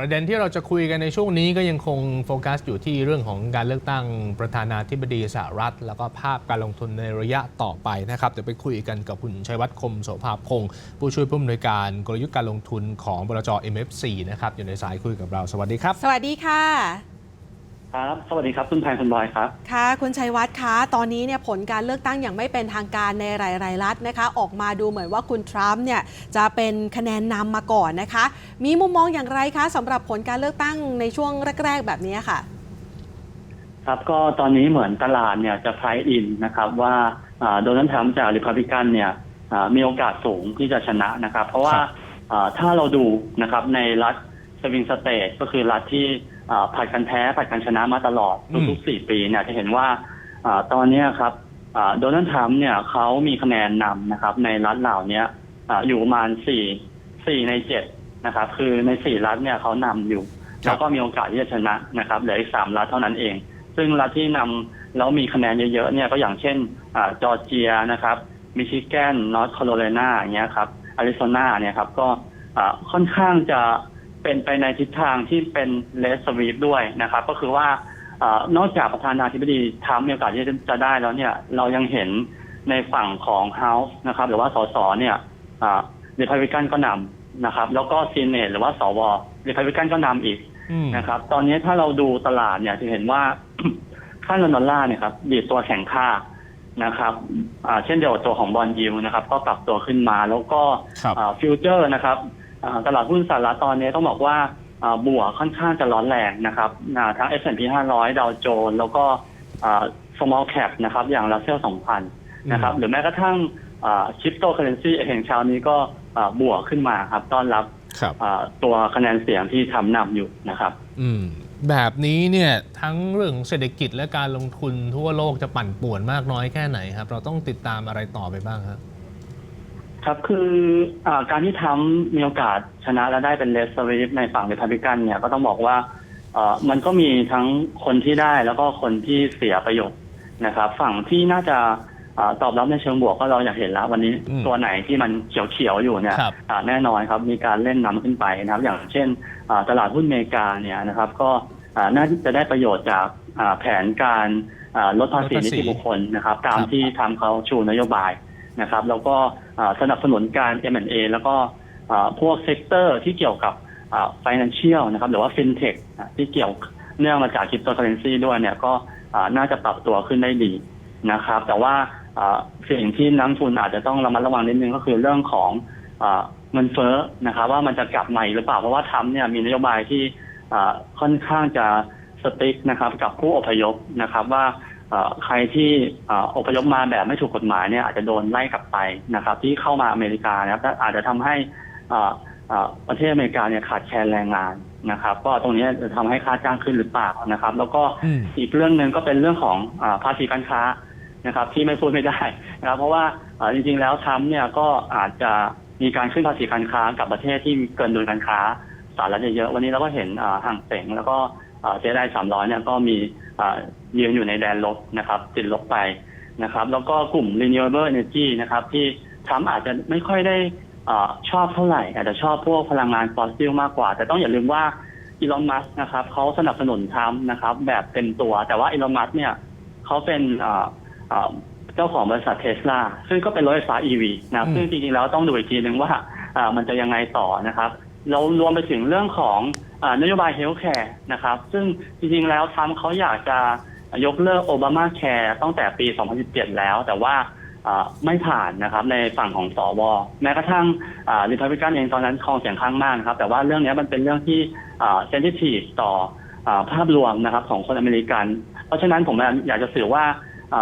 ประเด็นที่เราจะคุยกันในช่วงนี้ก็ยังคงโฟกัสอยู่ที่เรื่องของการเลือกตั้งประธานาธิบดีสหรัฐ แล้วก็ภาพการลงทุนในระยะต่อไปนะครับเดี๋ยวไปคุยกันกับคุณชัยวัฒน์คมโสภาพงศ์ผู้ช่วยผู้อำนวยการกลยุทธ์การลงทุนของบลจ MFC นะครับอยู่ในสายคุยกับเราสวัสดีครับ สวัสดีค่ะ ครับ สวัสดีครับ คุณแพนคุณบอยครับ ค่ะ คุณชัยวัฒน์คะ ตอนนี้เนี่ยผลการเลือกตั้งอย่างไม่เป็นทางการในหลายๆรัฐนะคะ ออกมาดูเหมือนว่าคุณทรัมป์เนี่ยจะเป็นคะแนนนำมาก่อนนะคะ มีมุมมองอย่างไรคะสำหรับผลการเลือกตั้งในช่วงแรก ๆ แบบนี้ค่ะ ครับก็ตอนนี้เหมือนตลาดเนี่ยจะไพรอินนะครับว่าอ่าโดนัลด์ทรัมป์จากริพับลิกันเนี่ยอ่ามีโอกาสสูงที่จะชนะนะครับ เพราะว่าครับอ่าถ้าเราดูนะครับในรัฐสวิงสเตทก็คือรัฐที่อ่า ผัดกันแพ้ผัดกันชนะมาตลอดอืมทุกๆสี่ปีเนี่ยจะเห็นว่าอ่าตอนเนี้ยครับอ่าโดนัลด์ทรัมป์เนี่ยเขามีคะแนนนำนะครับ ในรัฐเหล่าเนี้ยอ่าอยู่ประมาณสี่สี่ในเจ็ดนะครับ คือในสี่รัฐเนี่ยเขานำอยู่ แล้วก็มีโอกาสที่จะชนะนะครับเหลืออีกสามรัฐเท่านั้นเอง ซึ่งรัฐที่นำแล้วมีคะแนนเยอะๆเนี่ยก็อย่างเช่นอาจอร์เจียนะครับมิชิแกนนอร์ทแคโรไลนาอย่างเงี้ยครับอาริโซนาเนี่ยครับก็อ่าค่อนข้างจะ เป็นไปในทิศทางที่เป็นเลสสวีปด้วยนะครับ ก็คือว่าอานอกจากประธานาธิบดีทรัมป์มีโอกาสที่จะได้แล้วเนี่ยเรายังเห็นในฝั่งของเฮาส์นะครับ หรือว่าสสเนี่ยเดพับลิกันก็นำนะครับ แล้วก็ซีเนตหรือว่าสวเดพับลิกันก็นำอีกอืมนะครับ ตอนนี้ถ้าเราดูตลาดเนี่ยจะเห็นว่าค่าเงินดอลลาร์เนี่ยครับดีดตัวแข็งค่านะครับอ่าเช่นเดียวกับตัวของบอลยิวนะครับ ก็ปรับตัวขึ้นมาแล้วก็ครับอ่าฟิวเจอร์นะครับอ่า ตลาดหุ้นสหรัฐตอนนี้ต้องบอกว่าอ่าบวกค่อนข้างจะร้อนแรงนะครับอ่าทั้ง S&P 500 ดาวโจนส์แล้วก็อ่า small cap นะครับ อย่าง Russell 2000 นะครับ หรือแม้กระทั่งคริปโตเคอเรนซีเองเช้านี้ก็อ่าบวกขึ้นมาครับ ต้อนรับครับอ่าตัวคะแนนเสียงที่ทำนำอยู่นะครับอืมแบบนี้เนี่ยทั้งเรื่องเศรษฐกิจและการลงทุนทั่วโลกจะปั่นป่วนมากน้อยแค่ไหนครับ เราต้องติดตามอะไรต่อไปบ้างครับ ครับคืออาการที่ทรัมป์มีโอกาสชนะและได้เป็นเลสวีฟในฝั่งเรพับลิกันเนี่ยก็ต้องบอกว่าเอ่อมันก็มีทั้งคนที่ได้แล้วก็คนที่เสียประโยชน์นะครับ ฝั่งที่น่าจะอ่าตอบรับในเชิงบวกก็เราอยากเห็นแล้ววันนี้อืมตัวไหนที่มันเขียวๆอยู่เนี่ยครับอ่าแน่นอนครับมีการเล่นน้ำขึ้นไปนะครับ อย่างเช่นอ่าตลาดหุ้นอเมริกาเนี่ยนะครับ ก็อ่าน่าจะได้ประโยชน์จากอ่าแผนการอ่าลดภาษีลดภาษีนิติบุคคลนะครับ ตามครับที่ทำเขาชูนโยบายนะครับ แล้วก็อ่า สนับสนุนการ M&A แล้วก็พวกเซกเตอร์ที่เกี่ยวกับ financial นะครับหรือว่า fintech ที่เกี่ยวเนื่องมาจากคริปโตเคอเรนซีด้วยเนี่ยก็น่าจะปรับตัวขึ้นได้ดีนะครับ แต่ว่าสิ่งที่นักทุนอาจจะต้องระมัดระวังนิดนึงก็คือเรื่องของเงินเฟ้อนะครับ ว่ามันจะกลับมาหรือเปล่าเพราะว่าทรัมเนี่ยมีนโยบายที่ค่อนข้างจะสติ๊กนะครับ กับผู้อพยพนะครับว่า ใครที่เอ่ออพยพมาแบบไม่ถูกกฎหมายเนี่ยอาจจะโดนไล่กลับไปนะครับ ที่เข้ามาอเมริกานะครับและอาจจะทำให้เอ่อเอ่อประเทศอเมริกาเนี่ยขาดแคลนแรงงานนะครับ ก็ตรงนี้จะทำให้ค่าจ้างขึ้นหรือเปล่านะครับ แล้วก็อืมอีกเรื่องหนึ่งก็เป็นเรื่องของอาภาษีการค้านะครับ ที่ไม่พูดไม่ได้นะครับ เพราะว่าเอ่อจริงๆแล้วทรัมป์เนี่ยก็อาจจะมีการขึ้นภาษีการค้ากับประเทศที่เกินดุลการค้าสหรัฐเยอะๆวันนี้เราก็เห็นอ่าห่างเสงแล้วก็ เจ๊ได้สามร้อยเนี่ยก็มีอ่ายืนอยู่ในแดนลบนะครับติดลบไปนะครับ แล้วก็กลุ่ม renewable energy นะครับ ที่ทรัมป์อาจจะไม่ค่อยได้อาชอบเท่าไหร่ อาจจะชอบพวกพลังงานฟอสซิลมากกว่า แต่ต้องอย่าลืมว่าอีลอนมัสนะครับเขาสนับสนุนทรัมป์นะครับ แบบเต็มตัว แต่ว่าอีลอนมัสเนี่ยเขาเป็นอ่าอ่าเจ้าของบริษัทเทสลาซึ่งก็เป็นรถไฟฟ้า EV นะครับอืมซึ่งจริงๆแล้วต้องดูอีกทีหนึ่งว่าอ่ามันจะยังไงต่อนะครับแล้วรวมไปถึงเรื่องของอา นโยบายเฮลท์แคร์นะครับ ซึ่งจริงๆแล้วทรัมป์เขาอยากจะยกเลิกโอบามาแคร์ตั้งแต่ปี 2017 แล้ว แต่ว่าไม่ผ่านนะครับในฝั่งของสวแม้กระทั่งริพับลิกันเองตอนนั้นครองเสียงข้างมากครับ แต่ว่าเรื่องนี้มันเป็นเรื่องที่เซนซิทีฟต่ออภาพรวมนะครับของคนอเมริกัน เพราะฉะนั้นผมอยากจะสื่อว่า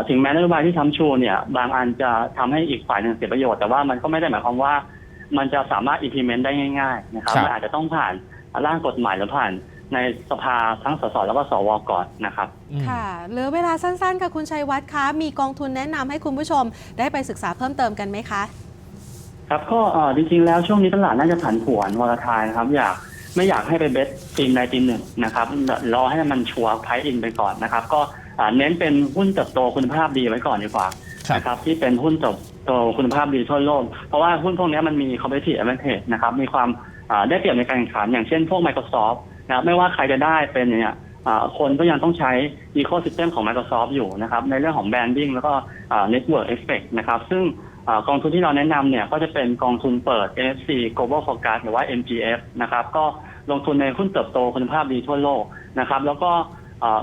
ถึงแม้นโยบายที่ทำชูเนี่ยบางอันจะทำให้อีกฝ่ายหนึ่งเสียประโยชน์แต่ว่ามันก็ไม่ได้หมายความว่า มันจะสามารถ implement ได้ง่าย ๆ นะครับครับมันอาจจะต้องผ่าน ร่างกฎหมายหรือผ่านในสภาทั้งสสแล้วก็สวก่อนนะครับอืมค่ะเหลือเวลาสั้นๆค่ะคุณชัยวัฒน์คะมีกองทุนแนะนำให้คุณผู้ชม ได้ไปศึกษาเพิ่มเติมกันไหมคะครับก็เอ่อจริงๆแล้วช่วงนี้ตลาดน่าจะผันผวนวอลทายนะครับอยากไม่อยากให้ไปเบสทีมใดทีมหนึ่งนะครับรอให้มันชัวร์ไพอินไปก่อนนะครับ ก็อ่าเน้นเป็นหุ้นเติบโตคุณภาพดีไว้ก่อนดีกว่าครับนะครับที่เป็นหุ้นเติบโตคุณภาพดีทั่วโลกเพราะว่าหุ้นพวกนี้มันมี competitive advantage นะครับมีความอ่า ได้เปรียบในการแข่งขันอย่างเช่นพวก Microsoft นะครับไม่ว่าใครจะได้เป็นเนี่ยคนก็ยังต้องใช้ Ecosystem ของ Microsoft อยู่นะครับในเรื่องของ Branding แล้วก็ Network Effect นะครับซึ่งอกองทุนที่เราแนะนำเนี่ยก็จะเป็นกองทุนเปิด NFC Global Focus หรือว่า MGF นะครับก็ลงทุนในหุ้นเติบโตคุณภาพดีทั่วโลกนะครับแล้วก็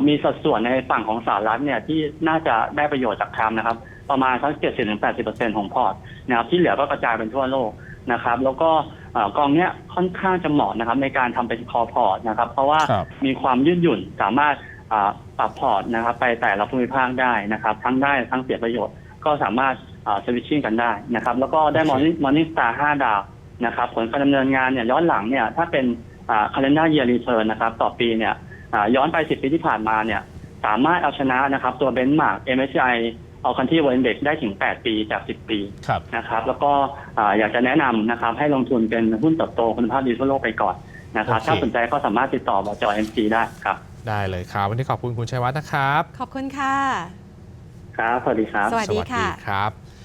มีสัดส่วนในฝั่งของสหรัฐเนี่ยที่น่าจะได้ประโยชน์จากทรัมนะครับ ประมาณสักเจ็ดสิบถึงแปดสิบเปอร์เซ็นของพอร์ตนะครับที่เหลือก็กระจายเป็นทั่วโลก นะครับ แล้วก็เอ่อกองเนี้ยค่อนข้างจะเหมาะนะครับ ในการทำเป็นคอพอร์ตนะครับ เพราะว่าครับมีความยืดหยุ่นสามารถอ่าปรับพอร์ตนะครับ ไปแต่ละภูมิภาคได้นะครับ ทั้งได้ทั้งเสียประโยชน์ก็สามารถสวิตชิ่งกันได้นะครับ แล้วก็ได้มอร์มอร์นิ่งสตาร์ห้าดาวนะครับ ผลการดำเนินงานเนี่ยย้อนหลังเนี่ยถ้าเป็นอ่า calendar year return นะครับ ต่อปีเนี่ยอ่าย้อนไป10ปีที่ผ่านมาเนี่ยสามารถเอาชนะนะครับ ตัวเบนซ์มาร์ก MSCI เอาคันที่เวนเด็กได้ถึง 8 ปีจาก 10 ปีครับ นะครับ แล้วก็อ่าอยากจะแนะนำนะครับ ให้ลงทุนเป็นหุ้นเติบโตคุณภาพดีทั่วโลกไปก่อนนะครับ โอเค ถ้าสนใจก็สามารถติดต่อบจ MC ได้ครับ ได้เลยครับ วันนี้ขอบคุณคุณชัยวัฒน์นะครับ ขอบคุณค่ะ ครับ สวัสดีครับ สวัสดีค่ะ ครับ